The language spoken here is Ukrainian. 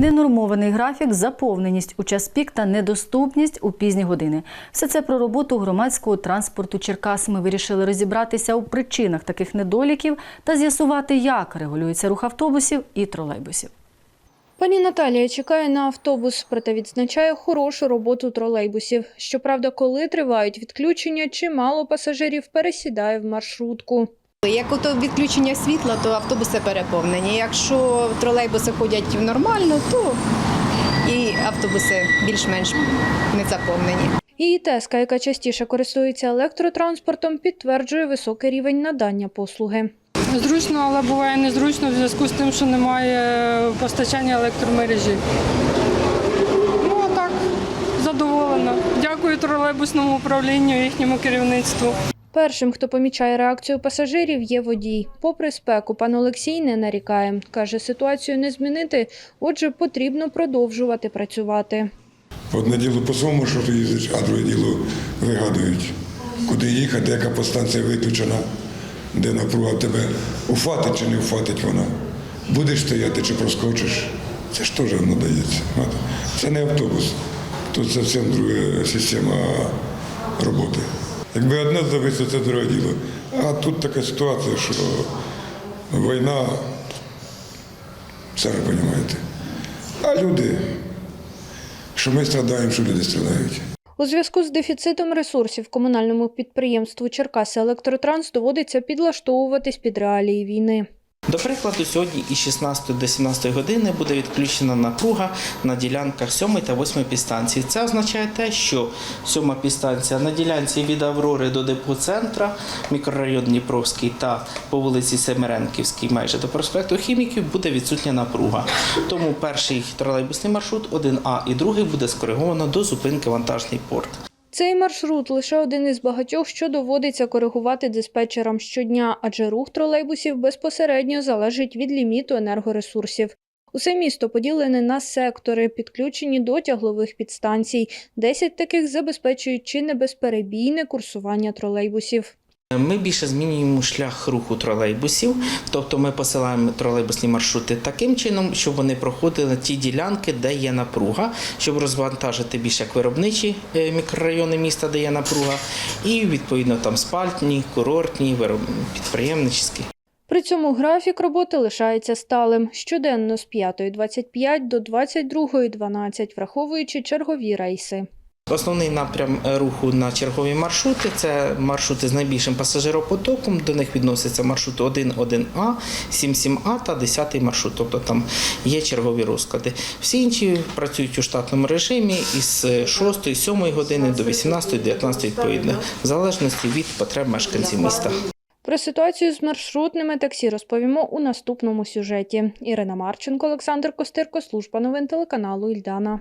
Ненормований графік, заповненість у час пік та недоступність у пізні години. Все це про роботу громадського транспорту Черкас. Ми вирішили розібратися у причинах таких недоліків та з'ясувати, як регулюється рух автобусів і тролейбусів. Пані Наталія чекає на автобус, проте відзначає хорошу роботу тролейбусів. Щоправда, коли тривають відключення, чимало пасажирів пересідає в маршрутку. Як ото відключення світла, то автобуси переповнені. Якщо тролейбуси ходять нормально, то і автобуси більш-менш не заповнені. Її теска, яка частіше користується електротранспортом, підтверджує високий рівень надання послуги. Зручно, але буває незручно в зв'язку з тим, що немає постачання електромережі. Ну а так, задоволена. Дякую тролейбусному управлінню, їхньому керівництву. Першим, хто помічає реакцію пасажирів, є водій. Попри спеку, пан Олексій не нарікає. Каже, ситуацію не змінити, отже, потрібно продовжувати працювати. Одне діло по своєму маршруту їздиш, а друге діло вигадують, куди їхати, яка подстанція виключена, де напруга тебе уфатить чи не уфатить вона. Будеш стояти чи проскочиш. Це ж теж надається. Це не автобус. Тут зовсім друга система роботи. Якби одне зависло, це друге діло. А тут така ситуація, що війна, самі розумієте. А люди, що ми страдаємо, що люди страдають. У зв'язку з дефіцитом ресурсів комунальному підприємству Черкаси Електротранс доводиться підлаштовуватись під реалії війни. До прикладу, сьогодні із 16 до 17 години буде відключена напруга на ділянках 7 та 8 підстанції. Це означає те, що 7 підстанція на ділянці від Аврори до депоцентра, мікрорайон Дніпровський та по вулиці Семеренківській, майже до проспекту Хіміків, буде відсутня напруга. Тому перший тролейбусний маршрут 1А і другий буде скориговано до зупинки вантажний порт. Цей маршрут лише один із багатьох, що доводиться коригувати диспетчерам щодня, адже рух тролейбусів безпосередньо залежить від ліміту енергоресурсів. Усе місто поділене на сектори, підключені до тяглових підстанцій. Десять таких забезпечують чи не безперебійне курсування тролейбусів. Ми більше змінюємо шлях руху тролейбусів, тобто ми посилаємо тролейбусні маршрути таким чином, щоб вони проходили ті ділянки, де є напруга, щоб розвантажити більш як виробничі е, мікрорайони міста, де є напруга, і відповідно там спальні, курортні, вироб- При цьому графік роботи лишається сталим щоденно з 5.25 до 22.12, враховуючи чергові рейси. Основний напрям е, руху на чергові маршрути це маршрути з найбільшим пасажиропотоком. До них відносяться маршрути 1, 1А, 7, 7А та 10 маршрут. Тобто там є чергові розклади. Всі інші працюють у штатному режимі із 6, 7 години до 18, 19 відповідно, в залежності від потреб мешканців міста. Про ситуацію з маршрутними таксі розповімо у наступному сюжеті. Ірина Марченко, Олександр Костирко, служба новин телеканалу Ільдана.